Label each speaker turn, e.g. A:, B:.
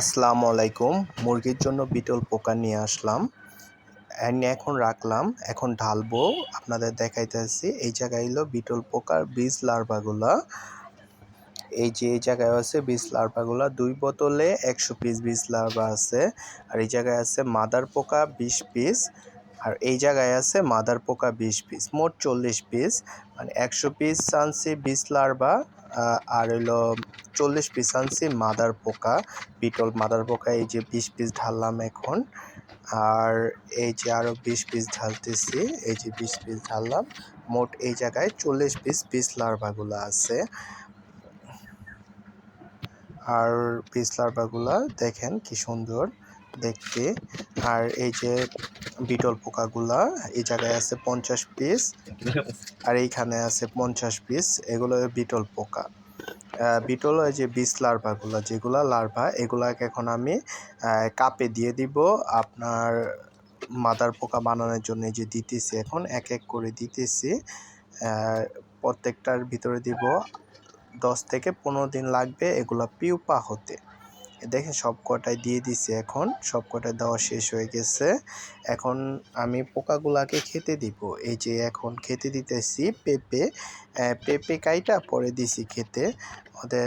A: আসসালামু আলাইকুম। মুরগির জন্য বিটল পোকা নিয়ে আসলাম। এখন রাখলাম, এখন ঢালবো। আপনাদের দেখাইতেছি, এই জায়গায় হলো বিটল পোকার বীজ লার্ভাগুলা। এই যে, এই জায়গায় আছে বীজ লার্ভাগুলা। দুই বোতলে একশো পিস বীজ লার্ভা আছে। আর এই জায়গায় আছে মাদার পোকা বিশ পিস। আর এই জায়গায় আছে মাদার পোকা বিশ পিস, মোট চল্লিশ পিস। মানে একশো পিস আনছি বীজ লার্ভা। আর হইল চল্লিশ পিস আনছি, মাদার পোকা বিটল মাদার পোকা, এই যে বিশ পিস ঢাললাম এখন। আর এই যে আরও বিশ পিস ঢালতেছি, এই যে বিশ পিস ঢাললাম, মোট এই জায়গায় চল্লিশ পিস পিস লার্ভাগুলো আছে। আর পিস লার্ভাগুলা দেখেন কি সুন্দর। দেখতে। আর এই যে বিটল পোকাগুলা, এই জায়গায় আছে পঞ্চাশ পিস আর এইখানে আছে পঞ্চাশ পিস এগুলো বিটল পোকা। বিটল যে বিষ লার্ভাগুলো, যেগুলো লার্ভা, এগুলাকে এখন আমি কাপে দিয়ে দিব। আপনার মাদার পোকা বানানোর জন্য যে দিতেছি এখন, এক এক করে দিতেছি। প্রত্যেকটার ভিতরে দিব, দশ থেকে পনেরো দিন লাগবে এগুলো পিউপা হতে। দেখেন সব কটায় দিয়ে দিছি এখন। সব কটায় দেওয়া শেষ হয়ে গেছে। এখন আমি পোকাগুলাকে খেতে দিব। এই যে এখন খেতে দিতেছি পেঁপে। পেঁপে কাইটা পরে দিছি খেতে। ওদের